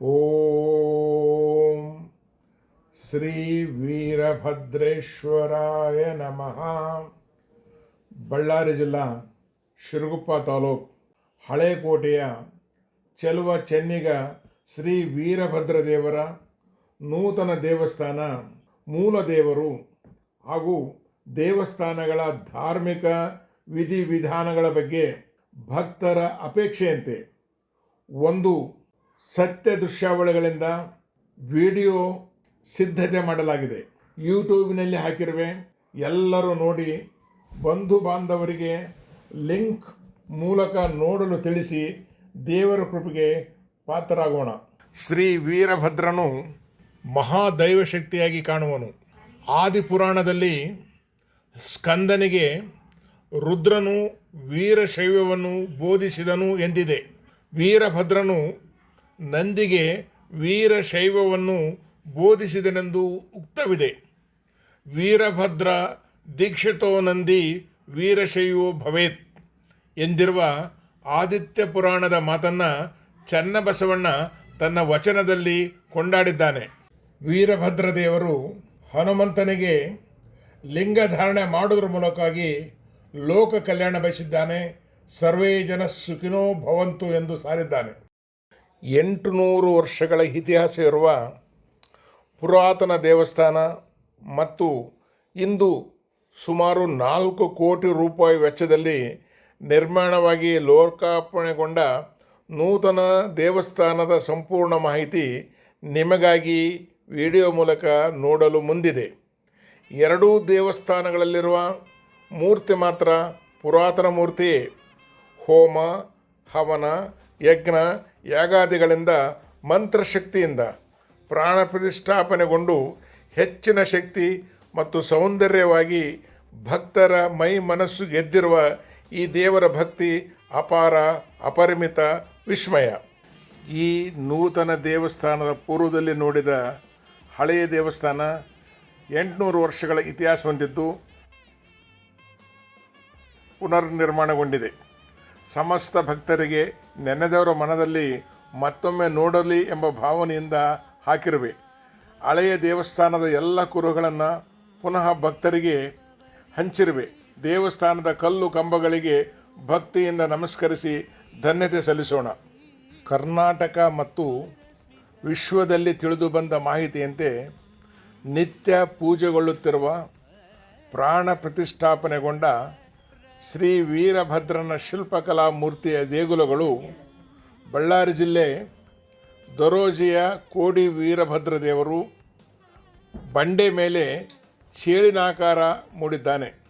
ಓಂ ಶ್ರೀ ವೀರಭದ್ರೇಶ್ವರಾಯ ನಮಃ ಬಳ್ಳಾರಿ ಜಿಲ್ಲಾ, ಶಿರಗುಪ್ಪ ತಾಲೂಕು, ಹಳೇಕೋಟೆಯ ಚೆಲುವ ಚೆನ್ನಿಗ ಶ್ರೀ ವೀರಭದ್ರ ದೇವರ ನೂತನ ದೇವಸ್ಥಾನ ಮೂಲ ದೇವರು ಹಾಗೂ ದೇವಸ್ಥಾನಗಳ ಧಾರ್ಮಿಕ ವಿಧಿವಿಧಾನಗಳ ಬಗ್ಗೆ ಭಕ್ತರ ಅಪೇಕ್ಷೆಯಂತೆ ಒಂದು ಸತ್ಯ ದೃಶ್ಯಾವಳಿಗಳಿಂದ ವಿಡಿಯೋ ಸಿದ್ಧತೆ ಮಾಡಲಾಗಿದೆ. ಯೂಟ್ಯೂಬ್ನಲ್ಲಿ ಹಾಕಿರುವೆ. ಎಲ್ಲರೂ ನೋಡಿ ಬಂಧು ಬಾಂಧವರಿಗೆ ಲಿಂಕ್ ಮೂಲಕ ನೋಡಲು ತಿಳಿಸಿ ದೇವರ ಕೃಪೆಗೆ ಪಾತ್ರರಾಗೋಣ. ಶ್ರೀ ವೀರಭದ್ರನು ಮಹಾದೈವಶಕ್ತಿಯಾಗಿ ಕಾಣುವನು. ಆದಿಪುರಾಣದಲ್ಲಿ ಸ್ಕಂದನಿಗೆ ರುದ್ರನು ವೀರಶೈವವನ್ನು ಬೋಧಿಸಿದನು ಎಂದಿದೆ. ವೀರಭದ್ರನು ನಂದಿಗೆ ವೀರಶೈವವನ್ನು ಬೋಧಿಸಿದನೆಂದು ಉಕ್ತವಿದೆ. ವೀರಭದ್ರ ದೀಕ್ಷಿತೋ ನಂದಿ ವೀರಶೈವೋ ಭವೇತ್ ಎಂದಿರುವ ಆದಿತ್ಯ ಪುರಾಣದ ಮಾತನ್ನು ಚನ್ನಬಸವಣ್ಣ ತನ್ನ ವಚನದಲ್ಲಿ ಕೊಂಡಾಡಿದ್ದಾನೆ. ವೀರಭದ್ರ ದೇವರು ಹನುಮಂತನಿಗೆ ಲಿಂಗಧಾರಣೆ ಮಾಡುವುದರ ಮೂಲಕವಾಗಿ ಲೋಕ ಕಲ್ಯಾಣ ಬಯಸಿದ್ದಾನೆ. ಸರ್ವೇ ಜನ ಸುಖಿನೋ ಭವಂತು ಎಂದು ಸಾರಿದ್ದಾನೆ. ಎಂಟು ನೂರು ವರ್ಷಗಳ ಇತಿಹಾಸ ಇರುವ ಪುರಾತನ ದೇವಸ್ಥಾನ ಮತ್ತು ಇಂದು ಸುಮಾರು ನಾಲ್ಕು ಕೋಟಿ ರೂಪಾಯಿ ವೆಚ್ಚದಲ್ಲಿ ನಿರ್ಮಾಣವಾಗಿ ಲೋಕಾರ್ಪಣೆಗೊಂಡ ನೂತನ ದೇವಸ್ಥಾನದ ಸಂಪೂರ್ಣ ಮಾಹಿತಿ ನಿಮಗಾಗಿ ವಿಡಿಯೋ ಮೂಲಕ ನೋಡಲು ಮುಂದಿದೆ. ಎರಡೂ ದೇವಸ್ಥಾನಗಳಲ್ಲಿರುವ ಮೂರ್ತಿ ಮಾತ್ರ ಪುರಾತನ ಮೂರ್ತಿ, ಹೋಮ, ಹವನ, ಯಜ್ಞ ಯಾಗಾದಿಗಳಿಂದ ಮಂತ್ರಶಕ್ತಿಯಿಂದ ಪ್ರಾಣ ಪ್ರತಿಷ್ಠಾಪನೆಗೊಂಡು ಹೆಚ್ಚಿನ ಶಕ್ತಿ ಮತ್ತು ಸೌಂದರ್ಯವಾಗಿ ಭಕ್ತರ ಮೈ ಮನಸ್ಸು ಗೆದ್ದಿರುವ ಈ ದೇವರ ಭಕ್ತಿ ಅಪಾರ, ಅಪರಿಮಿತ, ವಿಸ್ಮಯ. ಈ ನೂತನ ದೇವಸ್ಥಾನದ ಪೂರ್ವದಲ್ಲಿ ನೋಡಿದ ಹಳೆಯ ದೇವಸ್ಥಾನ ಎಂಟುನೂರು ವರ್ಷಗಳ ಇತಿಹಾಸ ಹೊಂದಿದ್ದು ಪುನರ್ನಿರ್ಮಾಣಗೊಂಡಿದೆ. ಸಮಸ್ತ ಭಕ್ತರಿಗೆ ನೆನೆದವರ ಮನದಲ್ಲಿ ಮತ್ತೊಮ್ಮೆ ನೋಡಲಿ ಎಂಬ ಭಾವನೆಯಿಂದ ಹಾಕಿರುವೆ. ಹಳೆಯ ದೇವಸ್ಥಾನದ ಎಲ್ಲ ಕುರುಗಳನ್ನು ಪುನಃ ಭಕ್ತರಿಗೆ ಹಂಚಿರುವೆ. ದೇವಸ್ಥಾನದ ಕಲ್ಲು ಕಂಬಗಳಿಗೆ ಭಕ್ತಿಯಿಂದ ನಮಸ್ಕರಿಸಿ ಧನ್ಯತೆ ಸಲ್ಲಿಸೋಣ. ಕರ್ನಾಟಕ ಮತ್ತು ವಿಶ್ವದಲ್ಲಿ ತಿಳಿದು ಬಂದ ಮಾಹಿತಿಯಂತೆ ನಿತ್ಯ ಪೂಜೆಗೊಳ್ಳುತ್ತಿರುವ ಪ್ರಾಣ ಪ್ರತಿಷ್ಠಾಪನೆಗೊಂಡ ಶ್ರೀ ವೀರಭದ್ರನ ಶಿಲ್ಪಕಲಾ ಮೂರ್ತಿಯ ದೇಗುಲಗಳು ಬಳ್ಳಾರಿ ಜಿಲ್ಲೆ ದೊರೋಜಿಯ ಕೋಡಿ ವೀರಭದ್ರ ದೇವರು ಬಂಡೆ ಮೇಲೆ ಚೇಳಿನಾಕಾರ ಮೂಡಿದ್ದಾನೆ.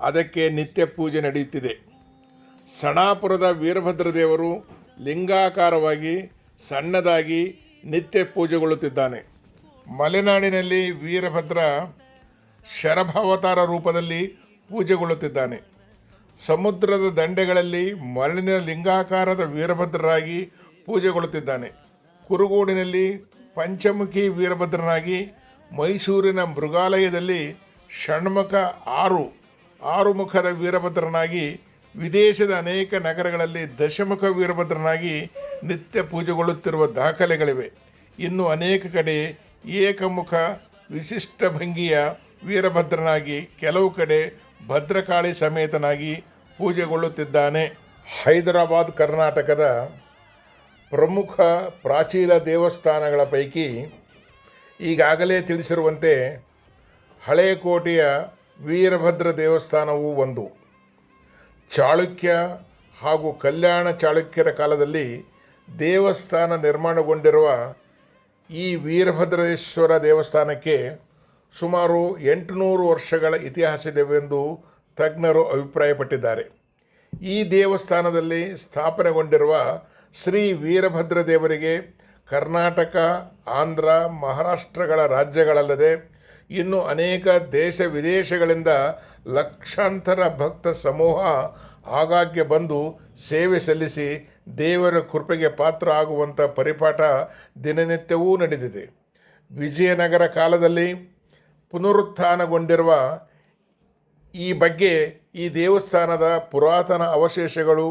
ಅದಕ್ಕೆ ನಿತ್ಯ ಪೂಜೆ ನಡೆಯುತ್ತಿದೆ. ಸಣಾಪುರದ ವೀರಭದ್ರ ದೇವರು ಲಿಂಗಾಕಾರವಾಗಿ, ಸಣ್ಣದಾಗಿ ನಿತ್ಯ ಪೂಜೆಗೊಳ್ಳುತ್ತಿದ್ದಾನೆ. ಮಲೆನಾಡಿನಲ್ಲಿ ವೀರಭದ್ರ ಶರಭಾವತಾರ ರೂಪದಲ್ಲಿ ಪೂಜೆಗೊಳ್ಳುತ್ತಿದ್ದಾನೆ. ಸಮುದ್ರದ ದಂಡೆಗಳಲ್ಲಿ ಮರಳಿನ ಲಿಂಗಾಕಾರದ ವೀರಭದ್ರರಾಗಿ ಪೂಜೆಗೊಳ್ಳುತ್ತಿದ್ದಾನೆ. ಕುರುಗೋಡಿನಲ್ಲಿ ಪಂಚಮುಖಿ ವೀರಭದ್ರನಾಗಿ ಮೈಸೂರಿನ ಮೃಗಾಲಯದಲ್ಲಿ ಷಣ್ಮುಖ ಆರು ಆರು ಮುಖದ ವೀರಭದ್ರನಾಗಿ ವಿದೇಶದ ಅನೇಕ ನಗರಗಳಲ್ಲಿ ದಶಮುಖ ವೀರಭದ್ರನಾಗಿ ನಿತ್ಯ ಪೂಜೆಗೊಳ್ಳುತ್ತಿರುವ ದಾಖಲೆಗಳಿವೆ. ಇನ್ನು ಅನೇಕ ಕಡೆ ಏಕಮುಖ ವಿಶಿಷ್ಟ ಭಂಗಿಯ ವೀರಭದ್ರನಾಗಿ ಕೆಲವು ಕಡೆ ಭದ್ರಕಾಳಿ ಸಮೇತನಾಗಿ ಪೂಜೆಗೊಳ್ಳುತ್ತಿದ್ದಾನೆ. ಹೈದರಾಬಾದ್ ಕರ್ನಾಟಕದ ಪ್ರಮುಖ ಪ್ರಾಚೀನ ದೇವಸ್ಥಾನಗಳ ಪೈಕಿ ಈಗಾಗಲೇ ತಿಳಿಸಿರುವಂತೆ ಹಳೆಯಕೋಟೆಯ ವೀರಭದ್ರ ದೇವಸ್ಥಾನವೂ ಒಂದು. ಚಾಳುಕ್ಯ ಹಾಗೂ ಕಲ್ಯಾಣ ಚಾಳುಕ್ಯರ ಕಾಲದಲ್ಲಿ ದೇವಸ್ಥಾನ ನಿರ್ಮಾಣಗೊಂಡಿರುವ ಈ ವೀರಭದ್ರೇಶ್ವರ ದೇವಸ್ಥಾನಕ್ಕೆ ಸುಮಾರು ಎಂಟುನೂರು ವರ್ಷಗಳ ಇತಿಹಾಸವಿದೆವೆಂದು ತಜ್ಞರು ಅಭಿಪ್ರಾಯಪಟ್ಟಿದ್ದಾರೆ. ಈ ದೇವಸ್ಥಾನದಲ್ಲಿ ಸ್ಥಾಪನೆಗೊಂಡಿರುವ ಶ್ರೀ ವೀರಭದ್ರ ದೇವರಿಗೆ ಕರ್ನಾಟಕ, ಆಂಧ್ರ, ಮಹಾರಾಷ್ಟ್ರಗಳ ರಾಜ್ಯಗಳಲ್ಲದೆ ಇನ್ನು ಅನೇಕ ದೇಶ ವಿದೇಶಗಳಿಂದ ಲಕ್ಷಾಂತರ ಭಕ್ತ ಸಮೂಹ ಆಗಾಗ್ಗೆ ಬಂದು ಸೇವೆ ಸಲ್ಲಿಸಿ ದೇವರ ಕೃಪೆಗೆ ಪಾತ್ರ ಆಗುವಂಥ ಪರಿಪಾಠ ದಿನನಿತ್ಯವೂ ನಡೆದಿದೆ. ವಿಜಯನಗರ ಕಾಲದಲ್ಲಿ ಪುನರುತ್ಥಾನಗೊಂಡಿರುವ ಈ ಬಗ್ಗೆ ಈ ದೇವಸ್ಥಾನದ ಪುರಾತನ ಅವಶೇಷಗಳು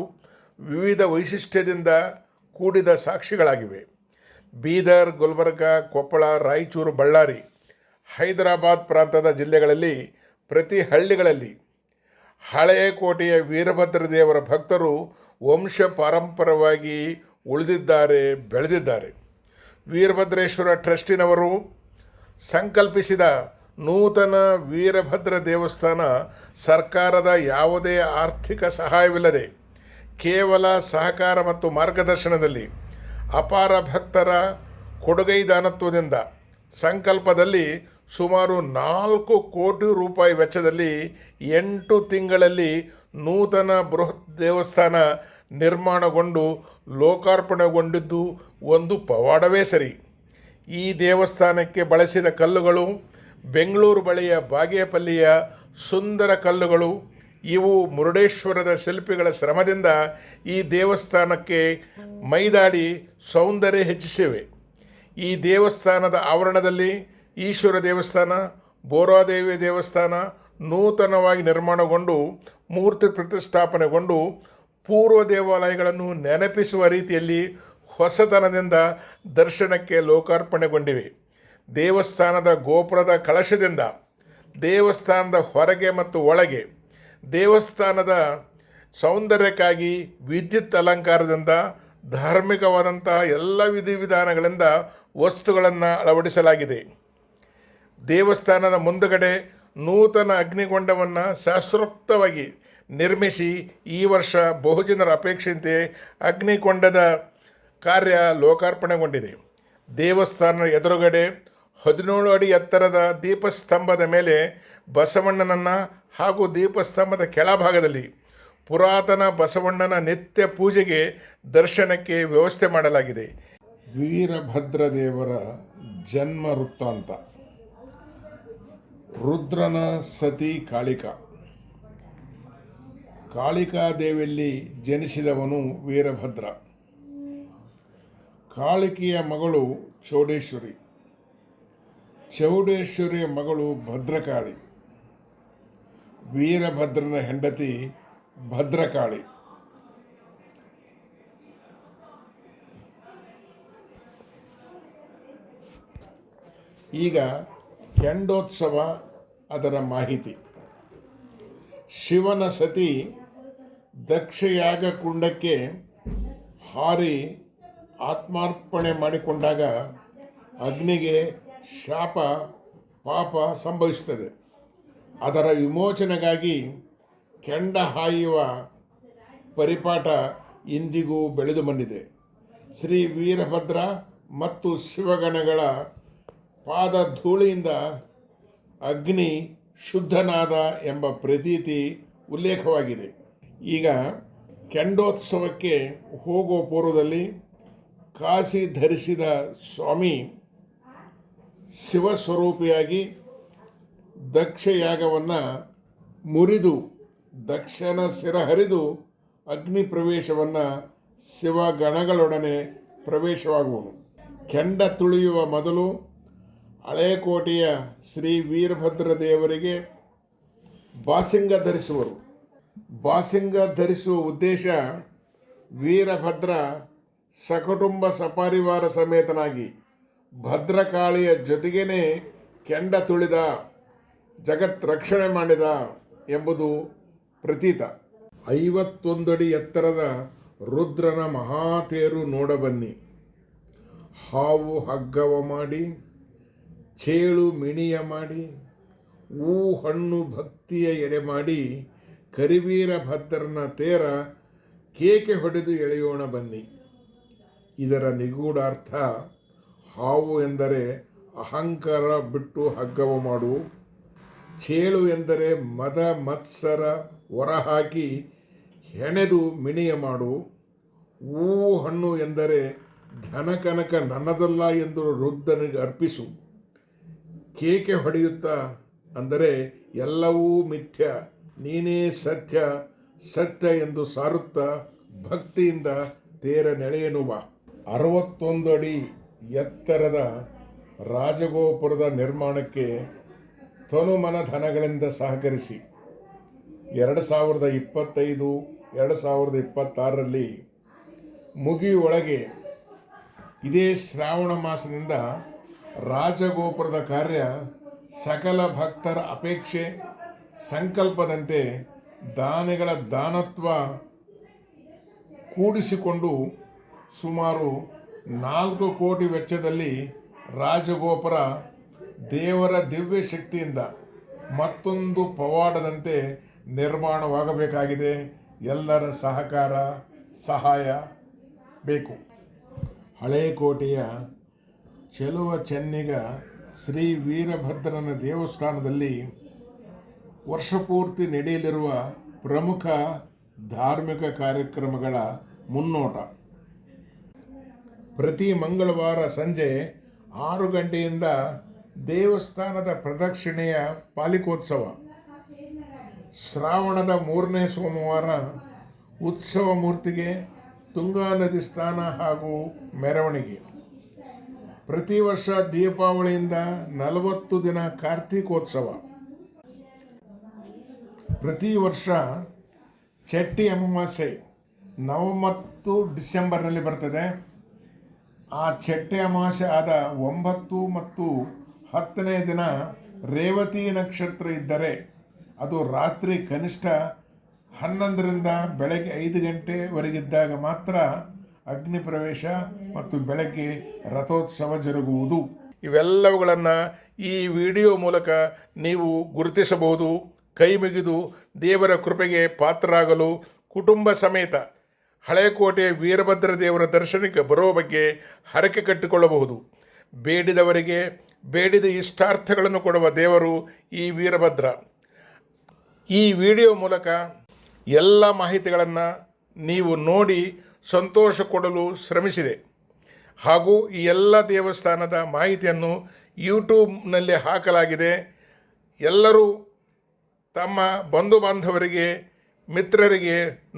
ವಿವಿಧ ವೈಶಿಷ್ಟ್ಯದಿಂದ ಕೂಡಿದ ಸಾಕ್ಷಿಗಳಾಗಿವೆ. ಬೀದರ್, ಗುಲ್ಬರ್ಗ, ಕೊಪ್ಪಳ, ರಾಯಚೂರು, ಬಳ್ಳಾರಿ, ಹೈದರಾಬಾದ್ ಪ್ರಾಂತದ ಜಿಲ್ಲೆಗಳಲ್ಲಿ ಪ್ರತಿ ಹಳ್ಳಿಗಳಲ್ಲಿ ಹಳೆಯ ಕೋಟೆಯ ವೀರಭದ್ರ ದೇವರ ಭಕ್ತರು ವಂಶ ಪಾರಂಪರವಾಗಿ ಉಳಿದಿದ್ದಾರೆ, ಬೆಳೆದಿದ್ದಾರೆ. ವೀರಭದ್ರೇಶ್ವರ ಟ್ರಸ್ಟಿನವರು ಸಂಕಲ್ಪಿಸಿದ ನೂತನ ವೀರಭದ್ರ ದೇವಸ್ಥಾನ ಸರ್ಕಾರದ ಯಾವುದೇ ಆರ್ಥಿಕ ಸಹಾಯವಿಲ್ಲದೆ ಕೇವಲ ಸಹಕಾರ ಮತ್ತು ಮಾರ್ಗದರ್ಶನದಲ್ಲಿ ಅಪಾರ ಭಕ್ತರ ಕೊಡುಗೈದಾನತ್ವದಿಂದ ಸಂಕಲ್ಪದಲ್ಲಿ ಸುಮಾರು ನಾಲ್ಕು ಕೋಟಿ ರೂಪಾಯಿ ವೆಚ್ಚದಲ್ಲಿ ಎಂಟು ತಿಂಗಳಲ್ಲಿ ನೂತನ ಬೃಹತ್ ದೇವಸ್ಥಾನ ನಿರ್ಮಾಣಗೊಂಡು ಲೋಕಾರ್ಪಣೆಗೊಂಡಿದ್ದು ಒಂದು ಪವಾಡವೇ ಸರಿ. ಈ ದೇವಸ್ಥಾನಕ್ಕೆ ಬಳಸಿದ ಕಲ್ಲುಗಳು ಬೆಂಗಳೂರು ಬಳಿಯ ಬಾಗೇಪಲ್ಲಿಯ ಸುಂದರ ಕಲ್ಲುಗಳು, ಇವು ಮುರುಡೇಶ್ವರದ ಶಿಲ್ಪಿಗಳ ಶ್ರಮದಿಂದ ಈ ದೇವಸ್ಥಾನಕ್ಕೆ ಮೈದಾಡಿ ಸೌಂದರ್ಯ ಹೆಚ್ಚಿಸಿವೆ. ಈ ದೇವಸ್ಥಾನದ ಆವರಣದಲ್ಲಿ ಈಶ್ವರ ದೇವಸ್ಥಾನ, ಬೋರಾದೇವಿ ದೇವಸ್ಥಾನ ನೂತನವಾಗಿ ನಿರ್ಮಾಣಗೊಂಡು, ಮೂರ್ತಿ ಪ್ರತಿಷ್ಠಾಪನೆಗೊಂಡು, ಪೂರ್ವ ದೇವಾಲಯಗಳನ್ನು ನೆನಪಿಸುವ ರೀತಿಯಲ್ಲಿ ಹೊಸತನದಿಂದ ದರ್ಶನಕ್ಕೆ ಲೋಕಾರ್ಪಣೆಗೊಂಡಿವೆ. ದೇವಸ್ಥಾನದ ಗೋಪುರದ ಕಳಶದಿಂದ, ದೇವಸ್ಥಾನದ ಹೊರಗೆ ಮತ್ತು ಒಳಗೆ, ದೇವಸ್ಥಾನದ ಸೌಂದರ್ಯಕ್ಕಾಗಿ ವಿದ್ಯುತ್ ಅಲಂಕಾರದಿಂದ ಧಾರ್ಮಿಕವಾದಂತಹ ಎಲ್ಲ ವಿಧಿವಿಧಾನಗಳಿಂದ ವಸ್ತುಗಳನ್ನು ಅಳವಡಿಸಲಾಗಿದೆ. ದೇವಸ್ಥಾನದ ಮುಂದುಗಡೆ ನೂತನ ಅಗ್ನಿಗೊಂಡವನ್ನು ಶಾಸ್ತ್ರೋಕ್ತವಾಗಿ ನಿರ್ಮಿಸಿ ಈ ವರ್ಷ ಬಹುಜನರ ಅಪೇಕ್ಷೆಯಂತೆ ಅಗ್ನಿಕೊಂಡದ ಕಾರ್ಯ ಲೋಕಾರ್ಪಣೆಗೊಂಡಿದೆ. ದೇವಸ್ಥಾನ ಎದುರುಗಡೆ ಹದಿನೇಳು ಅಡಿ ಎತ್ತರದ ದೀಪಸ್ತಂಭದ ಮೇಲೆ ಬಸವಣ್ಣನನ್ನು ಹಾಗೂ ದೀಪಸ್ತಂಭದ ಕೆಳಭಾಗದಲ್ಲಿ ಪುರಾತನ ಬಸವಣ್ಣನ ನಿತ್ಯ ಪೂಜೆಗೆ ದರ್ಶನಕ್ಕೆ ವ್ಯವಸ್ಥೆ ಮಾಡಲಾಗಿದೆ. ವೀರಭದ್ರ ದೇವರ ಜನ್ಮ ವೃತ್ತಾಂತ ರುದ್ರನ ಸತಿ ಕಾಳಿಕಾ. ಕಾಳಿಕಾದೇವಿಯಲ್ಲಿ ಜನಿಸಿದವನು ವೀರಭದ್ರ. ಕಾಳಿಕೆಯ ಮಗಳು ಚೌಡೇಶ್ವರಿ. ಚೌಡೇಶ್ವರಿಯ ಮಗಳು ಭದ್ರಕಾಳಿ. ವೀರಭದ್ರನ ಹೆಂಡತಿ ಭದ್ರಕಾಳಿ. ಈಗ ಕೆಂಡೋತ್ಸವ ಅದರ ಮಾಹಿತಿ. ಶಿವನ ಸತಿ ದಕ್ಷಯಾಗ ಕುಂಡಕ್ಕೆ ಹಾರಿ ಆತ್ಮಾರ್ಪಣೆ ಮಾಡಿಕೊಂಡಾಗ ಅಗ್ನಿಗೆ ಶಾಪ ಪಾಪ ಸಂಭವಿಸುತ್ತದೆ. ಅದರ ವಿಮೋಚನೆಗಾಗಿ ಕೆಂಡ ಹಾಯುವ ಪರಿಪಾಠ ಇಂದಿಗೂ ಬೆಳೆದು ಬಂದಿದೆ. ಶ್ರೀ ವೀರಭದ್ರ ಮತ್ತು ಶಿವಗಣಗಳ ಪಾದ ಧೂಳಿಯಿಂದ ಅಗ್ನಿ ಶುದ್ಧನಾದ ಎಂಬ ಪ್ರತೀತಿ ಉಲ್ಲೇಖವಾಗಿದೆ. ಈಗ ಕೆಂಡೋತ್ಸವಕ್ಕೆ ಹೋಗುವ ಪೂರ್ವದಲ್ಲಿ ಕಾಸಿ ಧರಿಸಿದ ಸ್ವಾಮಿ ಶಿವಸ್ವರೂಪಿಯಾಗಿ ದಕ್ಷಯಾಗವನ್ನು ಮುರಿದು, ದಕ್ಷನ ಹರಿದು ಅಗ್ನಿ ಪ್ರವೇಶವನ್ನು ಶಿವಗಣಗಳೊಡನೆ ಪ್ರವೇಶವಾಗುವನು. ಕೆಂಡ ತುಳಿಯುವ ಮೊದಲು ಹಳೇಕೋಟೆಯ ಶ್ರೀ ವೀರಭದ್ರ ದೇವರಿಗೆ ಬಾಸಿಂಗ ಧರಿಸುವರು. ಬಾಸಿಂಗ ಧರಿಸುವ ಉದ್ದೇಶ ವೀರಭದ್ರ ಸಕುಟುಂಬ ಸಪರಿವಾರ ಸಮೇತನಾಗಿ ಭದ್ರಕಾಳಿಯ ಜೊತೆಗೇನೆ ಕೆಂಡ ತುಳಿದ, ಜಗತ್ ರಕ್ಷಣೆ ಮಾಡಿದ ಎಂಬುದು ಪ್ರತೀತ. ಐವತ್ತೊಂದಡಿ ಎತ್ತರದ ರುದ್ರನ ಮಹಾತೇರು ನೋಡಬನ್ನಿ. ಹಾವು ಹಗ್ಗವ ಮಾಡಿ, ಚೇಳು ಮಿಣಿಯ ಮಾಡಿ ಹೂ ಹಣ್ಣು ಭಕ್ತಿಯ ಎಡೆ ಮಾಡಿ, ಕರಿವೀರ ಭದ್ರನ ತೇರ ಕೇಕೆ ಹೊಡೆದು ಎಳೆಯೋಣ ಬನ್ನಿ. ಇದರ ನಿಗೂಢಾರ್ಥ ಹಾವು ಎಂದರೆ ಅಹಂಕಾರ ಬಿಟ್ಟು ಹಗ್ಗವ ಮಾಡು. ಚೇಳು ಎಂದರೆ ಮದ ಮತ್ಸರ ಹೊರಹಾಕಿ ಹೆಣೆದು ಮಿಣಿಯ ಮಾಡು. ಹೂವು ಹಣ್ಣು ಎಂದರೆ ಧನ ಕನಕ ನನ್ನದಲ್ಲ ಎಂದು ವೃದ್ಧನಿಗೆ ಅರ್ಪಿಸು. ಕೇಕೆ ಹೊಡೆಯುತ್ತಾ ಅಂದರೆ ಎಲ್ಲವೂ ಮಿಥ್ಯ, ನೀನೇ ಸತ್ಯ ಸತ್ಯ ಎಂದು ಸಾರುತ್ತಾ ಭಕ್ತಿಯಿಂದ ತೇರ ನೆಳೆಯನುವ. ಅರವತ್ತೊಂದು ಅಡಿ ಎತ್ತರದ ರಾಜಗೋಪುರದ ನಿರ್ಮಾಣಕ್ಕೆ ತನುಮನ ಧನಗಳಿಂದ ಸಹಕರಿಸಿ ಎರಡು ಸಾವಿರದ ಇಪ್ಪತ್ತೈದು, ಎರಡು ಸಾವಿರದ ಇಪ್ಪತ್ತಾರರಲ್ಲಿ ಮುಗಿಯೊಳಗೆ ಇದೇ ಶ್ರಾವಣ ಮಾಸದಿಂದ ರಾಜಗೋಪುರದ ಕಾರ್ಯ ಸಕಲ ಭಕ್ತರ ಅಪೇಕ್ಷೆ, ಸಂಕಲ್ಪದಂತೆ ದಾನಿಗಳ ದಾನತ್ವ ಕೂಡಿಸಿಕೊಂಡು ಸುಮಾರು ನಾಲ್ಕು ಕೋಟಿ ವೆಚ್ಚದಲ್ಲಿ ರಾಜಗೋಪುರ ದೇವರ ದಿವ್ಯ ಶಕ್ತಿಯಿಂದ ಮತ್ತೊಂದು ಪವಾಡದಂತೆ ನಿರ್ಮಾಣವಾಗಬೇಕಾಗಿದೆ. ಎಲ್ಲರ ಸಹಕಾರ, ಸಹಾಯ ಬೇಕು. ಹಳೆಯ ಕೋಟೆಯ ಚೆಲುವ ಚೆನ್ನಿಗ ಶ್ರೀ ವೀರಭದ್ರನ ದೇವಸ್ಥಾನದಲ್ಲಿ ವರ್ಷಪೂರ್ತಿ ನಡೆಯಲಿರುವ ಪ್ರಮುಖ ಧಾರ್ಮಿಕ ಕಾರ್ಯಕ್ರಮಗಳ ಮುನ್ನೋಟ. ಪ್ರತಿ ಮಂಗಳವಾರ ಸಂಜೆ ಆರು ಗಂಟೆಯಿಂದ ದೇವಸ್ಥಾನದ ಪ್ರದಕ್ಷಿಣೆಯ ಪಾಲಿಕೋತ್ಸವ. ಶ್ರಾವಣದ ಮೂರನೇ ಸೋಮವಾರ ಉತ್ಸವ ಮೂರ್ತಿಗೆ ತುಂಗಾ ನದಿ ಸ್ಥಾನ ಹಾಗೂ ಮೆರವಣಿಗೆ. ಪ್ರತಿ ವರ್ಷ ದೀಪಾವಳಿಯಿಂದ ನಲವತ್ತು ದಿನ ಕಾರ್ತೀಕೋತ್ಸವ. ಪ್ರತಿ ವರ್ಷ ಚಟ್ಟಿ ಅಮಾವಾಸ್ಯೆ ನವಂಬತ್ತು ಡಿಸೆಂಬರ್ನಲ್ಲಿ ಬರ್ತದೆ. ಆ ಚಟ್ಟೆ ಅಮಾಸೆ ಆದ ಒಂಬತ್ತು ಮತ್ತು ಹತ್ತನೇ ದಿನ ರೇವತಿ ನಕ್ಷತ್ರ ಇದ್ದರೆ ಅದು ರಾತ್ರಿ ಕನಿಷ್ಠ ಹನ್ನೊಂದರಿಂದ ಬೆಳಗ್ಗೆ ಐದು ಗಂಟೆವರೆಗಿದ್ದಾಗ ಮಾತ್ರ ಅಗ್ನಿ ಪ್ರವೇಶ ಮತ್ತು ಬೆಳಗ್ಗೆ ರಥೋತ್ಸವ ಜರುಗುವುದು. ಇವೆಲ್ಲವುಗಳನ್ನು ಈ ವಿಡಿಯೋ ಮೂಲಕ ನೀವು ಗುರುತಿಸಬಹುದು. ಕೈ ಮುಗಿದು ದೇವರ ಕೃಪೆಗೆ ಪಾತ್ರರಾಗಲು ಕುಟುಂಬ ಸಮೇತ ಹಳೆಕೋಟೆ ವೀರಭದ್ರ ದೇವರ ದರ್ಶನಕ್ಕೆ ಬರೋ ಬಗ್ಗೆ ಹರಕೆ ಕಟ್ಟಿಕೊಳ್ಳಬಹುದು. ಬೇಡಿದವರಿಗೆ ಬೇಡಿದ ಇಷ್ಟಾರ್ಥಗಳನ್ನು ಕೊಡುವ ದೇವರು ಈ ವೀರಭದ್ರ. ಈ ವಿಡಿಯೋ ಮೂಲಕ ಎಲ್ಲ ಮಾಹಿತಿಗಳನ್ನು ನೀವು ನೋಡಿ ಸಂತೋಷ ಕೊಡಲು ಶ್ರಮಿಸಿದೆ. ಹಾಗೂ ಈ ಎಲ್ಲ ದೇವಸ್ಥಾನದ ಮಾಹಿತಿಯನ್ನು ಯೂಟ್ಯೂಬ್ನಲ್ಲಿ ಹಾಕಲಾಗಿದೆ. ಎಲ್ಲರೂ ತಮ್ಮ ಬಂಧು ಬಾಂಧವರಿಗೆ ಮಿತ್ರರಿಗೆ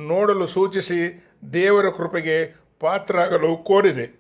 ನೋಡಲು ಸೂಚಿಸಿ ದೇವರ ಕೃಪೆಗೆ ಪಾತ್ರಾಗಲು ಕೋರಿದೆ.